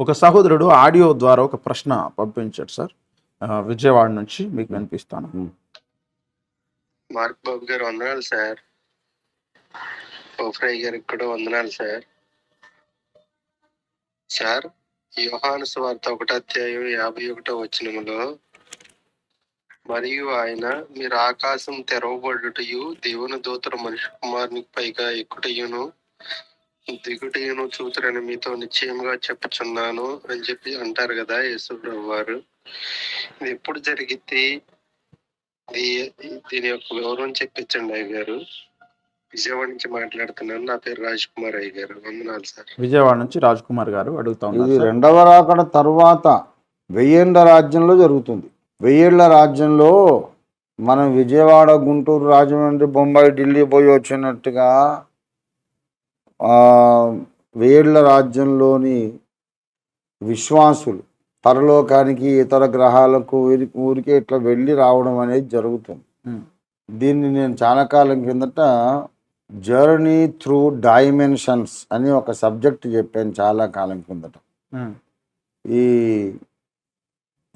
ఒక సహోదరుడు ఆడియో ద్వారా ఒక ప్రశ్న పంపించాడు సార్. విజయవాడ నుంచి మీకు వినిపిస్తాను. మార్క్ బాబు గారు వందనాలు సార్. ఓఫ్రై గారికి కూడా వందనాలు సార్. సార్ యోహాను స్వార్త ఒకటో అధ్యాయం యాభై ఒకటో వచనములో మరియు ఆయన మీరు ఆకాశం తెరవబడుటయు దేవుని దూతల మనిషి కుమారునికి పైగా ఎక్కుటయును. దిగుటయును చూతురని మీతో నిశ్చయముగా చెప్పుచున్నాను అని చెప్పి అంటారు కదా యేసు ప్రభు వారు ఇది ఎప్పుడు జరిగితే ఇది దీని యొక్క వివరం చెప్పించండి అయ్య గారు విజయవాడ నుంచి మాట్లాడుతున్నాను. నా పేరు రాజ్ కుమార్ అయ్య గారు వందనాలు సార్. విజయవాడ నుంచి రాజ్ కుమార్ గారు అడుగుతా ఇది. రెండవ రాకడ తరువాత వెయ్యేండ్ల రాజ్యంలో జరుగుతుంది. వెయ్యేళ్ళ రాజ్యంలో మనం విజయవాడ గుంటూరు రాజమండ్రి బొంబాయి ఢిల్లీ పోయి వచ్చినట్టుగా ఆ, వెయ్యేళ్ళ రాజ్యంలోని విశ్వాసులు పరలోకానికి ఇతర గ్రహాలకు ఊరి ఊరికే ఇట్లా వెళ్ళి రావడం అనేది జరుగుతుంది. దీన్ని నేను చాలా కాలం కిందట జర్నీ త్రూ డైమెన్షన్స్ అని ఒక సబ్జెక్ట్ చెప్పాను చాలా కాలం కిందట. ఈ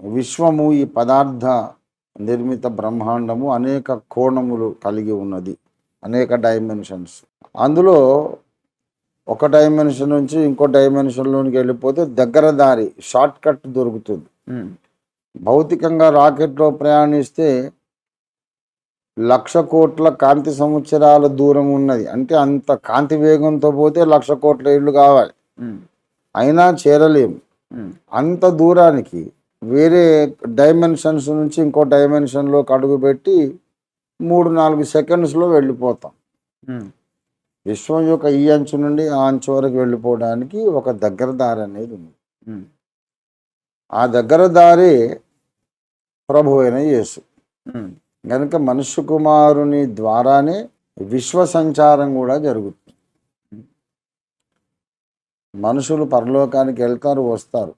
విశ్వము ఈ పదార్థ నిర్మిత బ్రహ్మాండము అనేక కోణములు కలిగి ఉన్నది. అనేక డైమెన్షన్స్. అందులో ఒక డైమెన్షన్ నుంచి ఇంకో డైమెన్షన్లోనికి వెళ్ళిపోతే దగ్గర దారి షార్ట్ కట్ దొరుకుతుంది. ఉమ్, భౌతికంగా రాకెట్లో ప్రయాణిస్తే లక్ష కోట్ల కాంతి సంవత్సరాల దూరం ఉన్నది. అంటే అంత కాంతి వేగంతో పోతే లక్ష కోట్ల ఇళ్ళు కావాలి. ఉమ్, అయినా చేరలేము ఉమ్, అంత దూరానికి వేరే డైమెన్షన్స్ నుంచి ఇంకో డైమెన్షన్లోకి అడుగుపెట్టి మూడు నాలుగు సెకండ్స్లో వెళ్ళిపోతాం. విశ్వం యొక్క ఈ అంచు నుండి ఆ అంచు వరకు వెళ్ళిపోవడానికి ఒక దగ్గర దారి అనేది ఉంది. ఆ దగ్గర దారి ప్రభు అయిన యేసు. కనుక మనుష్య కుమారుని ద్వారానే విశ్వ సంచారం కూడా జరుగుతుంది. మనుషులు పరలోకానికి వెళ్తారు వస్తారు.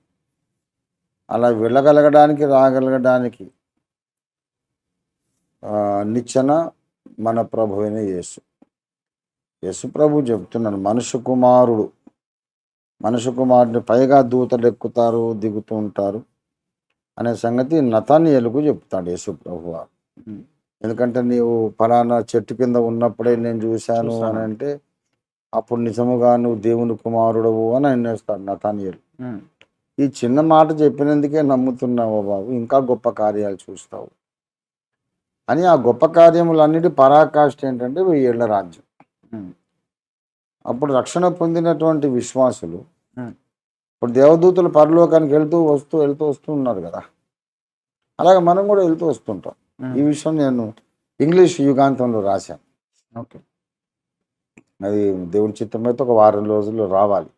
అలా వెళ్ళగలగడానికి రాగలగడానికి నిచ్చెన మన ప్రభు అయిన యేసు. యేసు ప్రభు చెప్తున్నాడు మనుష్య కుమారుడు మనుష్య కుమారుని పైగా దూతలు ఎక్కుతారు దిగుతూ ఉంటారు అనే సంగతి నతానియలకు చెప్తాడు యేసు ప్రభు. వారు ఎందుకంటే నీవు ఫలానా చెట్టు కింద ఉన్నప్పుడే నేను చూశాను. అని అంటే అప్పుడు నిజముగా నువ్వు దేవుని కుమారుడవు అని అనేస్తాడు నతానియలు. ఈ చిన్న మాట చెప్పినందుకే నమ్ముతున్నావు బాబు? ఇంకా గొప్ప కార్యాలు చూస్తావు. అని ఆ గొప్ప కార్యములన్నిటి పరాకాష్ఠ ఏంటంటే వెయ్యేళ్ళ రాజ్యం. అప్పుడు రక్షణ పొందినటువంటి విశ్వాసులు. ఇప్పుడు దేవదూతలు పరలోకానికి వెళ్తూ వస్తూ వెళ్తూ వస్తూ ఉన్నారు కదా. అలాగే మనం కూడా వెళ్తూ వస్తుంటాం. ఈ విషయం నేను ఇంగ్లీష్ యుగాంతంలో రాశాను. ఓకే. అది దేవుని చిత్తమైతే ఒక వారం రోజుల్లో రావాలి.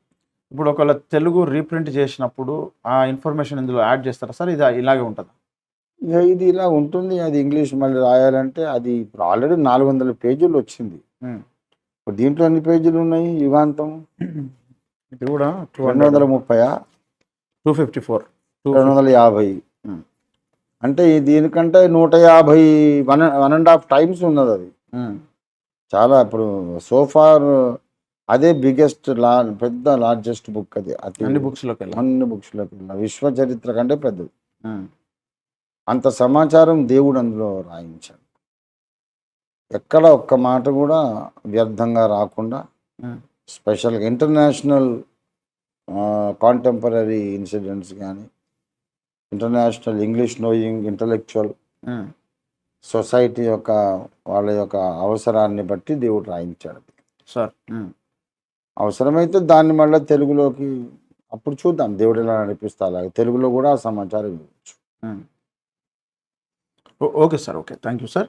ఇప్పుడు ఒకవేళ తెలుగు రీప్రింట్ చేసినప్పుడు ఆ ఇన్ఫర్మేషన్ ఇందులో యాడ్ చేస్తారా? సార్ ఇది ఇలాగే ఉంటుందా? ఇది ఇలా ఉంటుంది. అది ఇంగ్లీష్ మళ్ళీ రాయాలంటే అది ఇప్పుడు ఆల్రెడీ నాలుగు వందల పేజీలు వచ్చింది. ఇప్పుడు దీంట్లో ఎన్ని పేజీలు ఉన్నాయి యుగాంతం? ఇది కూడా టూ రెండు వందల ముప్పై టూ ఫిఫ్టీ ఫోర్ రెండు వందల యాభై. Hmm. అంటే దీనికంటే నూట యాభై one one and half times ఉన్నది అది. చాలా ఇప్పుడు సోఫార్ అదే బిగ్గెస్ట్ లా పెద్ద లార్జెస్ట్ బుక్ అది. అతి అన్ని బుక్స్లోకి వెళ్ళాం అన్ని బుక్స్లోకి విశ్వ చరిత్ర కంటే పెద్దది. అంత సమాచారం దేవుడు అందులో రాయించాడు. ఎక్కడ ఒక్క మాట కూడా వ్యర్థంగా రాకుండా. స్పెషల్గా ఇంటర్నేషనల్ కాంటెంపరీ ఇన్సిడెంట్స్ కానీ international English knowing intellectual society యొక్క వాళ్ళ యొక్క అవసరాన్ని బట్టి దేవుడు రాయించాడు. సార్ అవసరమైతే దాన్ని మళ్ళీ తెలుగులోకి అప్పుడు చూద్దాం దేవుడు ఎలా నడిపిస్తా అలాగే. తెలుగులో కూడా ఆ సమాచారం ఇవ్వచ్చు. Okay sir okay. Thank you sir.